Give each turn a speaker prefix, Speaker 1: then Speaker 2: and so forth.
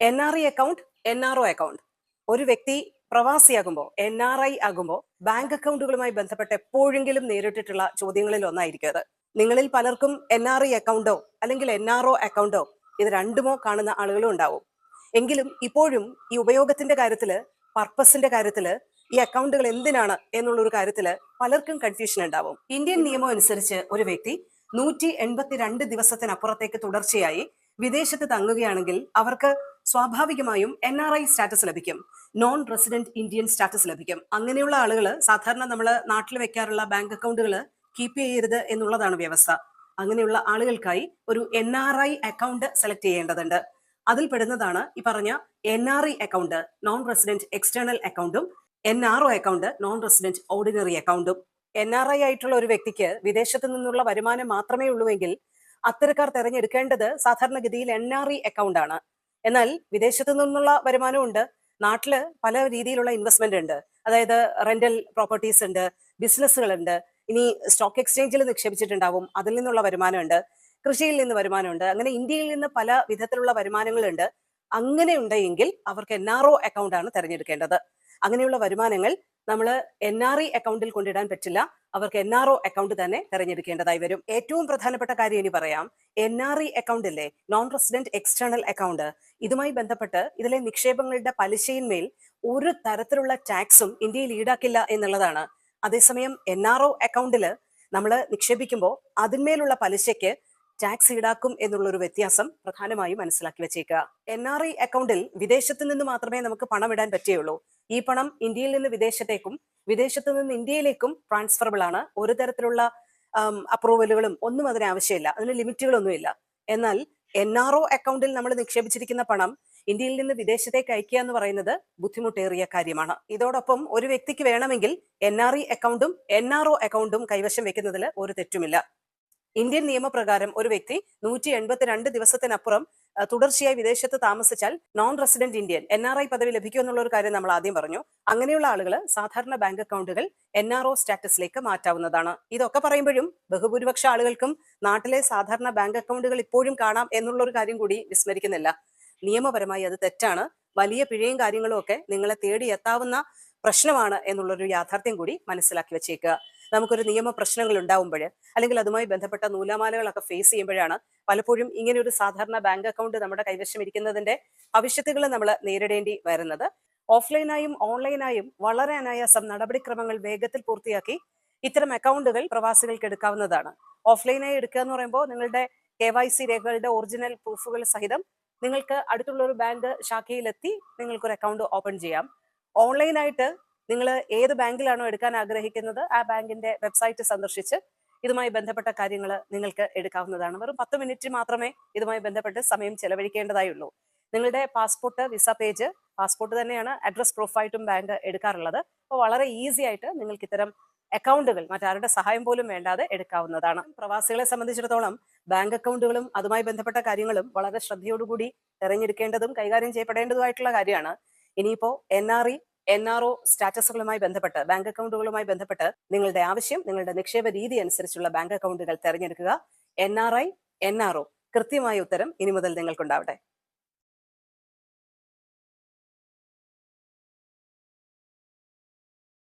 Speaker 1: N R I account N R O account ഒരു വ്യക്തി പ്രവാസിയാകുമ്പോൾ എൻ ആർ ഐ ആകുമ്പോൾ ബാങ്ക് അക്കൗണ്ടുകളുമായി ബന്ധപ്പെട്ട് എപ്പോഴെങ്കിലും നേരിട്ടിട്ടുള്ള ചോദ്യങ്ങളിൽ ഒന്നായിരിക്കും അത്. നിങ്ങളിൽ പലർക്കും എൻ ആർ ഐ അക്കൗണ്ടോ അല്ലെങ്കിൽ എൻ ആർ ഒ അക്കൗണ്ടോ ഇത് രണ്ടുമോ കാണുന്ന ആളുകളും ഉണ്ടാവും. എങ്കിലും ഇപ്പോഴും ഈ ഉപയോഗത്തിന്റെ കാര്യത്തിൽ പർപ്പസിന്റെ കാര്യത്തിൽ ഈ അക്കൗണ്ടുകൾ എന്തിനാണ് എന്നുള്ള ഒരു കാര്യത്തിൽ പലർക്കും കൺഫ്യൂഷൻ ഉണ്ടാവും. ഇന്ത്യൻ നിയമം അനുസരിച്ച് ഒരു വ്യക്തി നൂറ്റി എൺപത്തിരണ്ട് ദിവസത്തിനപ്പുറത്തേക്ക് തുടർച്ചയായി വിദേശത്ത് തങ്ങുകയാണെങ്കിൽ അവർക്ക് സ്വാഭാവികമായും എൻ ആർ ഐ സ്റ്റാറ്റസ് ലഭിക്കും. നോൺ റെസിഡന്റ് ഇന്ത്യൻ സ്റ്റാറ്റസ് ലഭിക്കും. അങ്ങനെയുള്ള ആളുകൾ സാധാരണ നമ്മൾ നാട്ടിൽ വെക്കാറുള്ള ബാങ്ക് അക്കൗണ്ടുകൾ കീപ്പ് ചെയ്യരുത് എന്നുള്ളതാണ് വ്യവസ്ഥ. അങ്ങനെയുള്ള ആളുകൾക്കായി ഒരു N R I account select ചെയ്യേണ്ടതുണ്ട്. അതിൽ പെടുന്നതാണ് ഈ പറഞ്ഞ N R I account non resident external അക്കൗണ്ടും N R O account non resident ordinary അക്കൗണ്ടും എൻ ആർ ഐ ആയിട്ടുള്ള ഒരു വ്യക്തിക്ക് വിദേശത്ത് നിന്നുള്ള വരുമാനം മാത്രമേ ഉള്ളൂവെങ്കിൽ അത്തരക്കാർ തെരഞ്ഞെടുക്കേണ്ടത് സാധാരണഗതിയിൽ എൻ ആർ ഐ അക്കൗണ്ട് ആണ്. എന്നാൽ വിദേശത്തു നിന്നുള്ള വരുമാനമുണ്ട് നാട്ടിൽ പല രീതിയിലുള്ള ഇൻവെസ്റ്റ്മെന്റ് ഉണ്ട്. അതായത് റെന്റൽ പ്രോപ്പർട്ടീസ് ഉണ്ട് ബിസിനസ്സുകളുണ്ട് ഇനി സ്റ്റോക്ക് എക്സ്ചേഞ്ചിൽ നിക്ഷേപിച്ചിട്ടുണ്ടാവും. അതിൽ നിന്നുള്ള വരുമാനമുണ്ട് കൃഷിയിൽ നിന്ന് വരുമാനമുണ്ട് അങ്ങനെ ഇന്ത്യയിൽ നിന്ന് പല വിധത്തിലുള്ള വരുമാനങ്ങളുണ്ട് അങ്ങനെ ഉണ്ടെങ്കിൽ അവർക്ക് എൻ ആർ ഒ അക്കൗണ്ട് ആണ് തെരഞ്ഞെടുക്കേണ്ടത്. അങ്ങനെയുള്ള വരുമാനങ്ങൾ നമ്മൾ എൻ ആർ ഇ അക്കൗണ്ടിൽ കൊണ്ടിടാൻ പറ്റില്ല. അവർക്ക് എൻ ആർ ഒ അക്കൗണ്ട് തന്നെ തെരഞ്ഞെടുക്കേണ്ടതായി വരും. ഏറ്റവും പ്രധാനപ്പെട്ട കാര്യം ഇനി പറയാം. എൻ ആർ ഇ അക്കൗണ്ടിലെ നോൺ റെസിഡന്റ് എക്സ്റ്റേണൽ അക്കൗണ്ട് ഇതുമായി ബന്ധപ്പെട്ട് ഇതിലെ നിക്ഷേപങ്ങളുടെ പലിശയിന്മേൽ ഒരു തരത്തിലുള്ള ടാക്സും ഇന്ത്യയിൽ ഈടാക്കില്ല എന്നുള്ളതാണ്. അതേസമയം എൻ ആർ ഒ അക്കൗണ്ടിൽ നമ്മൾ നിക്ഷേപിക്കുമ്പോൾ അതിന്മേലുള്ള പലിശയ്ക്ക് ടാക്സ് ഈടാക്കും എന്നുള്ള ഒരു വ്യത്യാസം പ്രധാനമായും മനസ്സിലാക്കി വെച്ചേക്കുക. എൻ ആർ ഐ അക്കൗണ്ടിൽ വിദേശത്ത് നിന്ന് മാത്രമേ നമുക്ക് പണം ഇടാൻ പറ്റുകയുള്ളൂ. ഈ പണം ഇന്ത്യയിൽ നിന്ന് വിദേശത്തേക്കും വിദേശത്ത് നിന്ന് ഇന്ത്യയിലേക്കും ട്രാൻസ്ഫറബിൾ ആണ്. ഒരു തരത്തിലുള്ള അപ്രൂവലുകളും ഒന്നും അതിന് ആവശ്യമില്ല. അതിന് ലിമിറ്റുകളൊന്നുമില്ല. എന്നാൽ എൻ ആർ ഒ അക്കൗണ്ടിൽ നമ്മൾ നിക്ഷേപിച്ചിരിക്കുന്ന പണം ഇന്ത്യയിൽ നിന്ന് വിദേശത്തേക്ക് അയക്കുക എന്ന് പറയുന്നത് ബുദ്ധിമുട്ടേറിയ കാര്യമാണ്. ഇതോടൊപ്പം ഒരു വ്യക്തിക്ക് വേണമെങ്കിൽ എൻ ആർ ഇ അക്കൗണ്ടും എൻ ആർ ഒ അക്കൗണ്ടും കൈവശം വെക്കുന്നതിൽ ഒരു തെറ്റുമില്ല. ഇന്ത്യൻ നിയമപ്രകാരം ഒരു വ്യക്തി നൂറ്റി എൺപത്തിരണ്ട് ദിവസത്തിനപ്പുറം തുടർച്ചയായി വിദേശത്ത് താമസിച്ചാൽ non resident Indian N R I പദവി ലഭിക്കും എന്നുള്ള ഒരു കാര്യം നമ്മൾ ആദ്യം പറഞ്ഞു. അങ്ങനെയുള്ള ആളുകൾ സാധാരണ ബാങ്ക് അക്കൗണ്ടുകൾ എൻ ആർ ഒ സ്റ്റാറ്റസിലേക്ക് മാറ്റാവുന്നതാണ്. ഇതൊക്കെ പറയുമ്പോഴും ബഹുഭൂരിപക്ഷ ആളുകൾക്കും നാട്ടിലെ സാധാരണ ബാങ്ക് അക്കൗണ്ടുകൾ ഇപ്പോഴും കാണാം എന്നുള്ള ഒരു കാര്യം കൂടി വിസ്മരിക്കുന്നില്ല. നിയമപരമായി അത് തെറ്റാണ്. വലിയ പിഴയും കാര്യങ്ങളും ഒക്കെ നിങ്ങളെ തേടി എത്താവുന്ന പ്രശ്നമാണ് എന്നുള്ളൊരു യാഥാർത്ഥ്യം കൂടി മനസ്സിലാക്കി വെച്ചേക്കുക. നമുക്കൊരു നിയമ പ്രശ്നങ്ങൾ ഉണ്ടാവുമ്പോൾ അല്ലെങ്കിൽ അതുമായി ബന്ധപ്പെട്ട നൂലാമാലകളൊക്കെ ഫേസ് ചെയ്യുമ്പോഴാണ് പലപ്പോഴും ഇങ്ങനെ ഒരു സാധാരണ ബാങ്ക് അക്കൗണ്ട് നമ്മുടെ കൈവശം ഇരിക്കുന്നതിന്റെ ഭവിഷ്യത്തുകൾ നമ്മൾ നേരിടേണ്ടി വരുന്നത്. ഓഫ്ലൈനായും ഓൺലൈനായും വളരെ അനായാസം നടപടിക്രമങ്ങൾ വേഗത്തിൽ പൂർത്തിയാക്കി ഇത്തരം അക്കൗണ്ടുകൾ പ്രവാസികൾക്ക് എടുക്കാവുന്നതാണ്. ഓഫ്ലൈനായി എടുക്കുക എന്ന് പറയുമ്പോൾ നിങ്ങളുടെ കെ വൈ സി രേഖകളുടെ ഒറിജിനൽ പ്രൂഫുകൾ സഹിതം നിങ്ങൾക്ക് അടുത്തുള്ള ഒരു ബാങ്ക് ശാഖയിലെത്തി നിങ്ങൾക്കൊരു അക്കൗണ്ട് ഓപ്പൺ ചെയ്യാം. ഓൺലൈനായിട്ട് നിങ്ങൾ ഏത് ബാങ്കിലാണോ എടുക്കാൻ ആഗ്രഹിക്കുന്നത് ആ ബാങ്കിന്റെ വെബ്സൈറ്റ് സന്ദർശിച്ച് ഇതുമായി ബന്ധപ്പെട്ട കാര്യങ്ങൾ നിങ്ങൾക്ക് എടുക്കാവുന്നതാണ്. വെറും പത്ത് മിനിറ്റ് മാത്രമേ ഇതുമായി ബന്ധപ്പെട്ട് സമയം ചെലവഴിക്കേണ്ടതായുള്ളൂ. നിങ്ങളുടെ പാസ്പോർട്ട് വിസ പേജ് പാസ്പോർട്ട് തന്നെയാണ് അഡ്രസ് പ്രൂഫായിട്ടും ബാങ്ക് എടുക്കാറുള്ളത്. അപ്പോൾ വളരെ ഈസി ആയിട്ട് നിങ്ങൾക്ക് ഇത്തരം അക്കൗണ്ടുകൾ മറ്റാരുടെ സഹായം പോലും വേണ്ടാതെ എടുക്കാവുന്നതാണ്. പ്രവാസികളെ സംബന്ധിച്ചിടത്തോളം ബാങ്ക് അക്കൗണ്ടുകളും അതുമായി ബന്ധപ്പെട്ട കാര്യങ്ങളും വളരെ ശ്രദ്ധയോടുകൂടി തെരഞ്ഞെടുക്കേണ്ടതും കൈകാര്യം ചെയ്യപ്പെടേണ്ടതുമായിട്ടുള്ള കാര്യമാണ്. ഇനിയിപ്പോ N R E N R O സ്റ്റാറ്റസുകളുമായി ബന്ധപ്പെട്ട് ബാങ്ക് അക്കൗണ്ടുകളുമായി ബന്ധപ്പെട്ട് നിങ്ങളുടെ ആവശ്യം നിങ്ങളുടെ നിക്ഷേപ രീതി അനുസരിച്ചുള്ള ബാങ്ക് അക്കൗണ്ടുകൾ തെരഞ്ഞെടുക്കുക. N R I N R O കൃത്യമായ ഉത്തരം ഇനി മുതൽ നിങ്ങൾക്കുണ്ടാവട്ടെ.